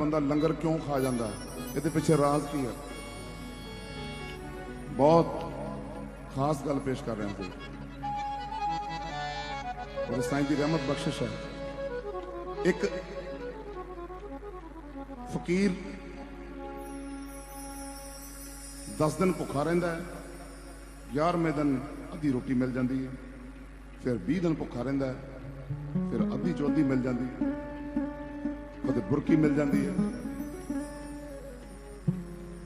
ਬੰਦਾ ਲੰਗਰ ਕਿਉਂ ਖਾ ਜਾਂਦਾ ਹੈ? ਇਹਦੇ ਪਿੱਛੇ ਰਾਜ਼ ਕੀ ਹੈ? ਬਹੁਤ ਖਾਸ ਗੱਲ ਪੇਸ਼ ਕਰ ਰਹੇ ਹਾਂ। ਜੀ ਔਰ ਸਾਈਂ ਦੀ ਰਹਿਮਤ ਬਖਸ਼ਿਸ਼ ਹੈ। ਇੱਕ ਫਕੀਰ 10 ਦਿਨ ਭੁੱਖਾ ਰਹਿੰਦਾ ਹੈ 11ਵੇਂ ਦਿਨ ਅੱਧੀ ਰੋਟੀ ਮਿਲ ਜਾਂਦੀ ਹੈ, ਫਿਰ 20 ਦਿਨ ਭੁੱਖਾ ਰਹਿੰਦਾ ਹੈ, ਫਿਰ ਅੱਧੀ ਚੌਧੀ ਮਿਲ ਜਾਂਦੀ ਹੈ। ਕਦੇ ਬੁਰਕੀ ਮਿਲ ਜਾਂਦੀ ਹੈ।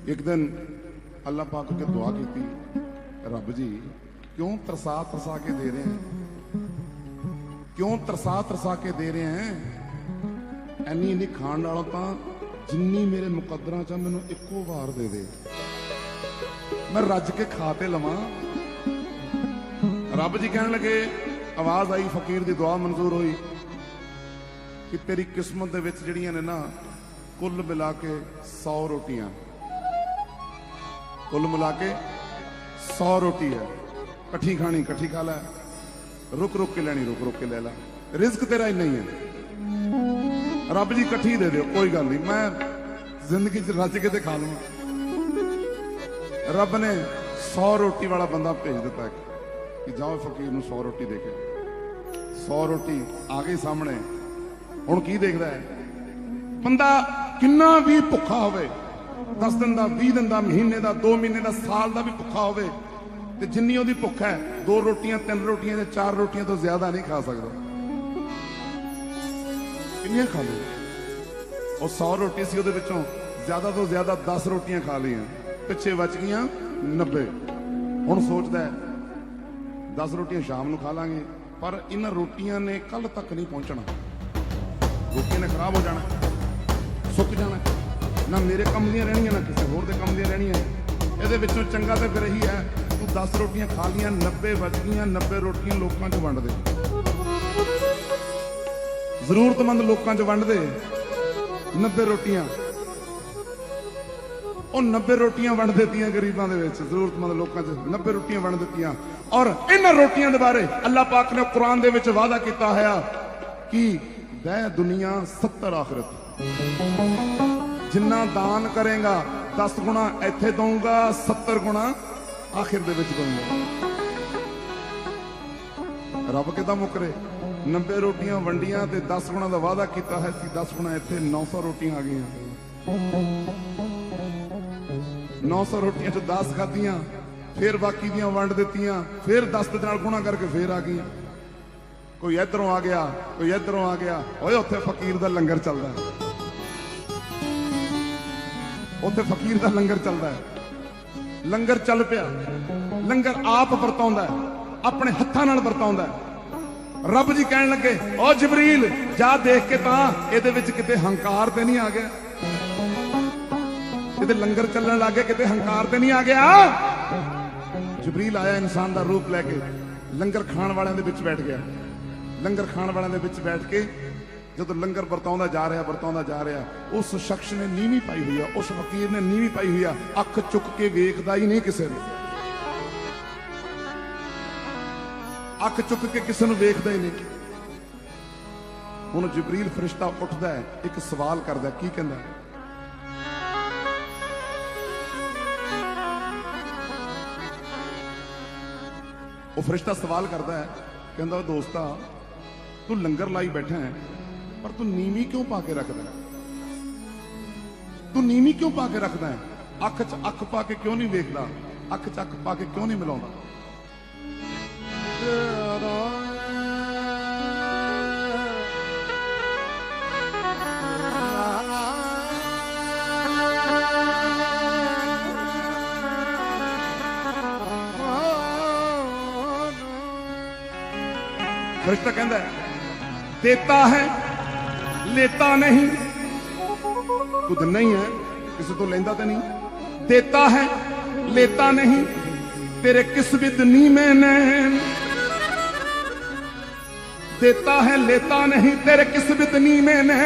ਇੱਕ ਦਿਨ ਅੱਲਾਹ ਪਾਕ ਅੱਗੇ ਦੁਆ ਕੀਤੀ, ਰੱਬ ਜੀ, ਕਿਉਂ ਤਰਸਾ ਤਰਸਾ ਕੇ ਦੇ ਰਹੇ ਹੈ? ਕਿਉਂ ਤਰਸਾ ਤਰਸਾ ਕੇ ਦੇ ਰਹੇ ਹੈ? ਐਨੀ ਇੰਨੀ ਖਾਣ ਨਾਲੋਂ ਤਾਂ ਜਿੰਨੀ ਮੇਰੇ ਮੁਕੱਦਰਾਂ ਚ ਮੈਨੂੰ ਇੱਕੋ ਵਾਰ ਦੇ ਦੇ। ਮੈਂ ਰੱਜ ਕੇ ਖਾ ਤੇ ਲਵਾਂ। ਰੱਬ ਜੀ ਕਹਿਣ ਲੱਗੇ, ਆਵਾਜ਼ ਆਈ, ਫਕੀਰ ਦੀ ਦੁਆ ਮਨਜ਼ੂਰ ਹੋਈ। ਕਿ ਤੇਰੀ ਕਿਸਮਤ ਦੇ ਵਿੱਚ ਜਿਹੜੀਆਂ ਨੇ ਨਾ, ਕੁੱਲ ਮਿਲਾ ਕੇ 100 ਰੋਟੀਆਂ। ਕੁੱਲ ਮਿਲਾ ਕੇ 100 ਰੋਟੀ ਹੈ। ਇਕੱਠੀ ਖਾਣੀ, ਇਕੱਠੀ ਖਾ ਲੈ। ਰੁਕ ਰੁਕ ਕੇ ਲੈਣੀ, ਰੁਕ ਰੁਕ ਕੇ ਲੈ ਲੈ। ਰਿਜ਼ਕ ਤੇਰਾ ਇੰਨਾ ਹੀ ਹੈ। ਰੱਬ ਜੀ ਇਕੱਠੀ ਦੇ ਦਿਓ, ਕੋਈ ਗੱਲ ਨਹੀਂ। ਮੈਂ ਜ਼ਿੰਦਗੀ 'ਚ ਰੱਜ ਕੇ ਤੇ ਖਾ ਲਵਾਂ। ਰੱਬ ਨੇ 100 ਰੋਟੀ ਵਾਲਾ ਬੰਦਾ ਭੇਜ ਦਿੱਤਾ ਕਿ ਜਾਓ ਫਕੀਰ ਨੂੰ 100 ਰੋਟੀ ਦੇ ਕੇ। 100 ਰੋਟੀ ਆ ਗਈ ਸਾਹਮਣੇ। ਹੁਣ ਕੀ ਦੇਖਦਾ ਹੈ? ਬੰਦਾ ਕਿੰਨਾ ਵੀ ਭੁੱਖਾ ਹੋਵੇ 10 ਦਿਨ ਦਾ 20 ਦਿਨ ਦਾ, ਮਹੀਨੇ ਦਾ 2 ਮਹੀਨੇ ਦਾ, ਸਾਲ ਦਾ ਵੀ ਭੁੱਖਾ ਹੋਵੇ, ਤੇ ਜਿੰਨੀ ਉਹਦੀ ਭੁੱਖ ਹੈ, ਦੋ ਰੋਟੀਆਂ, ਤਿੰਨ ਰੋਟੀਆਂ ਜਾਂ ਚਾਰ ਰੋਟੀਆਂ ਤੋਂ ਜ਼ਿਆਦਾ ਨਹੀਂ ਖਾ ਸਕਦਾ। ਕਿੰਨੀਆਂ ਖਾ ਲਏ ਉਹ 100 ਰੋਟੀ ਸੀ ਉਹਦੇ ਵਿੱਚੋਂ, ਜ਼ਿਆਦਾ ਤੋਂ ਜ਼ਿਆਦਾ 10 ਰੋਟੀਆਂ ਖਾ ਲਈਆਂ। ਪਿੱਛੇ ਬਚ ਗਈਆਂ 90 ਹੁਣ ਸੋਚਦਾ ਹੈ 10 ਰੋਟੀਆਂ ਸ਼ਾਮ ਨੂੰ ਖਾ ਲਾਂਗੇ, ਪਰ ਇਹਨਾਂ ਰੋਟੀਆਂ ਨੇ ਕੱਲ ਤੱਕ ਨਹੀਂ ਪਹੁੰਚਣਾ। ਰੋਟੀਆਂ ਨੇ ਖਰਾਬ ਹੋ ਜਾਣਾ, ਸੁੱਕ ਜਾਣਾ। ਨਾ ਮੇਰੇ ਕੰਮ ਦੀਆਂ ਰਹਿਣੀਆਂ, ਨਾ ਕਿਸੇ ਹੋਰ ਦੇ ਕੰਮ ਦੀਆਂ ਰਹਿਣੀਆਂ। ਇਹਦੇ ਵਿੱਚੋਂ ਚੰਗਾ ਤੇ ਫਿਰ ਇਹੀ ਹੈ, ਤੂੰ 10 ਰੋਟੀਆਂ ਖਾ ਲੀਆਂ 90 ਬਚ ਗਈਆਂ 90 ਰੋਟੀਆਂ ਲੋਕਾਂ 'ਚ ਵੰਡ ਦੇ। ਜ਼ਰੂਰਤਮੰਦ ਲੋਕਾਂ 'ਚ ਵੰਡ ਦੇ 90 ਰੋਟੀਆਂ। ਉਹ 90 ਰੋਟੀਆਂ ਵੰਡ ਦਿੱਤੀਆਂ ਗਰੀਬਾਂ ਦੇ ਵਿੱਚ, ਜ਼ਰੂਰਤਮੰਦ ਲੋਕਾਂ 'ਚ 90 ਰੋਟੀਆਂ ਵੰਡ ਦਿੱਤੀਆਂ। ਔਰ ਇਹਨਾਂ ਰੋਟੀਆਂ ਦੇ ਬਾਰੇ ਅੱਲਾਹ ਪਾਕ ਨੇ ਕੁਰਾਨ ਦੇ ਵਿੱਚ ਵਾਅਦਾ ਕੀਤਾ ਹੋਇਆ ਕਿ ਦੇ ਦੁਨੀਆ 70 ਆਖਰਤ। ਜਿੰਨਾ ਦਾਨ ਕਰੇਗਾ 10 ਗੁਣਾ ਇੱਥੇ ਦਊਗਾ 70 ਗੁਣਾ ਆਖਿਰ ਦੇ ਵਿੱਚ ਦਊਗਾ। ਰੱਬ ਕਿਦਾਂ ਮੁਕਰੇ 90 ਰੋਟੀਆਂ ਵੰਡੀਆਂ ਤੇ 10 ਗੁਣਾ ਦਾ ਵਾਅਦਾ ਕੀਤਾ ਹੈ ਕਿ 10 ਗੁਣਾ ਇੱਥੇ 900 ਰੋਟੀਆਂ ਆ ਗਈਆਂ। 900 ਰੋਟੀਆਂ ਚ 10 ਖਾਧੀਆਂ, ਫਿਰ ਬਾਕੀ ਦੀਆਂ ਵੰਡ ਦਿੱਤੀਆਂ, ਫਿਰ 10 ਦੇ ਨਾਲ ਗੁਣਾ ਕਰਕੇ ਫਿਰ ਆ ਗਈਆਂ। ਕੋਈ ਇਧਰੋਂ ਆ ਗਿਆ, ਕੋਈ ਇਧਰੋਂ ਆ ਗਿਆ। ਓਏ, ਉੱਥੇ ਫਕੀਰ ਦਾ ਲੰਗਰ ਚੱਲਦਾ ਉੱਥੇ ਫਕੀਰ ਦਾ ਲੰਗਰ ਚੱਲਦਾ ਲੰਗਰ ਚੱਲ ਪਿਆ। ਲੰਗਰ ਆਪ ਵਰਤਾਉਂਦਾ ਆਪਣੇ ਹੱਥਾਂ ਨਾਲ ਵਰਤਾਉਂਦਾ ਰੱਬ ਜੀ ਕਹਿਣ ਲੱਗੇ, ਓ ਜਬਰੀਲ, ਜਾ ਦੇਖ ਕੇ ਤਾਂ ਇਹਦੇ ਵਿੱਚ ਕਿਤੇ ਹੰਕਾਰ ਤੇ ਨਹੀਂ ਆ ਗਿਆ। ਕਿਤੇ ਲੰਗਰ ਚੱਲਣ ਲੱਗ ਲੱਗੇ ਕਿਤੇ ਹੰਕਾਰ ਤੇ ਨਹੀਂ ਆ ਗਿਆ। ਜਬਰੀਲ ਆਇਆ ਇਨਸਾਨ ਦਾ ਰੂਪ ਲੈ ਕੇ। ਲੰਗਰ ਖਾਣ ਵਾਲਿਆਂ ਦੇ ਵਿੱਚ ਬੈਠ ਗਿਆ। ਲੰਗਰ ਖਾਣ ਵਾਲਿਆਂ ਦੇ ਵਿੱਚ ਬੈਠ ਕੇ ਜਦੋਂ ਲੰਗਰ ਵਰਤਾਉਂਦਾ ਜਾ ਰਿਹਾ, ਵਰਤਾਉਂਦਾ ਜਾ ਰਿਹਾ, ਉਸ ਸ਼ਖਸ ਨੇ ਨੀਵੀਂ ਪਾਈ ਹੋਈ ਆ, ਉਸ ਫਕੀਰ ਨੇ ਨੀਵੀਂ ਪਾਈ ਹੋਈ ਆ, ਅੱਖ ਚੁੱਕ ਕੇ ਵੇਖਦਾ ਹੀ ਨਹੀਂ ਕਿਸੇ ਨੂੰ। ਅੱਖ ਚੁੱਕ ਕੇ ਕਿਸੇ ਨੂੰ ਵੇਖਦਾ ਹੀ ਨਹੀਂ। ਹੁਣ ਜਿਬਰੀਲ ਫਰਿਸ਼ਤਾ ਉੱਠਦਾ ਹੈ, ਇੱਕ ਸਵਾਲ ਕਰਦਾ ਕੀ ਕਹਿੰਦਾ ਉਹ ਫਰਿਸ਼ਤਾ ਸਵਾਲ ਕਰਦਾ ਹੈ, ਕਹਿੰਦਾ, ਉਹ ਦੋਸਤਾ ਤੂੰ ਲੰਗਰ ਲਾਈ ਬੈਠਾ ਹੈ, ਪਰ ਤੂੰ ਨੀਵੀਂ ਕਿਉਂ ਪਾ ਕੇ ਰੱਖਦਾ ਹੈ? ਤੂੰ ਨੀਵੀਂ ਕਿਉਂ ਪਾ ਕੇ ਰੱਖਦਾ ਹੈ? ਅੱਖ 'ਚ ਅੱਖ ਪਾ ਕੇ ਕਿਉਂ ਨਹੀਂ ਵੇਖਦਾ? ਅੱਖ 'ਚ ਅੱਖ ਪਾ ਕੇ ਕਿਉਂ ਨਹੀਂ ਮਿਲਾਉਂਦਾ? ਫਰਿਸ਼ਤਾ ਕਹਿੰਦਾ देता है, लेता नहीं। खुद नहीं है, किसी तो लेंदा तो नहीं। देता है, लेता नहीं। तेरे किस्मत नी? मैंने देता है, लेता नहीं। तेरे किस्मत नी? मैंने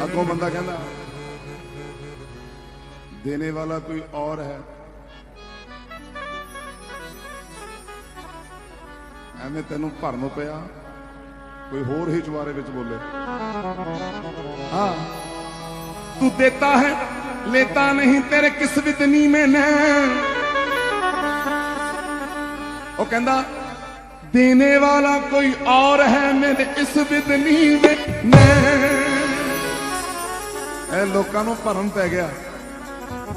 अगों बंदा कहना देने वाला कोई और है। ਐਵੇਂ ਤੈਨੂੰ ਭਰਮ ਪਿਆ? ਕੋਈ ਹੋਰ ਹੀ ਚਵਾਰੇ ਵਿੱਚ ਬੋਲੇ। ਹਾਂ, ਤੂੰ ਦੇਤਾ ਹੈ, ਲੇਤਾ ਨਹੀਂ, ਤੇਰੇ ਕਿਸ ਵਿਦਨੀ ਮੈਂ ਨੈ। ਉਹ ਕਹਿੰਦਾ ਦੇਨੇ ਵਾਲਾ ਕੋਈ ਔਰ ਹੈ ਮੇਰੇ ਇਸ ਵਿਦਨੀ ਵਿੱਚ ਨੈ। ਇਹ ਲੋਕਾਂ ਨੂੰ ਭਰਮ ਪੈ ਗਿਆ।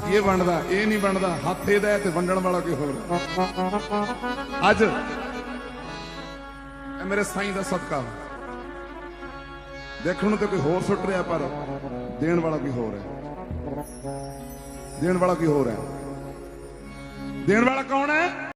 ਇਹ ਵੰਡਦਾ, ਇਹ ਨਹੀਂ ਵੰਡਦਾ, ਹੱਥੇ ਦਾ ਤੇ ਵੰਡਣ ਵਾਲਾ ਕੋਈ ਹੋਰ ਅੱਜ ਇਹ ਮੇਰੇ ਸਾਈਂ ਦਾ ਸਦਕਾ ਦੇਖਣ ਨੂੰ ਤੇ ਕੋਈ ਹੋਰ ਸੁੱਟ ਰਿਹਾ, ਪਰ ਦੇਣ ਵਾਲਾ ਕੋਈ ਹੋਰ ਹੈ। ਦੇਣ ਵਾਲਾ ਕੋਈ ਹੋਰ ਹੈ। ਦੇਣ ਵਾਲਾ ਕੌਣ ਹੈ?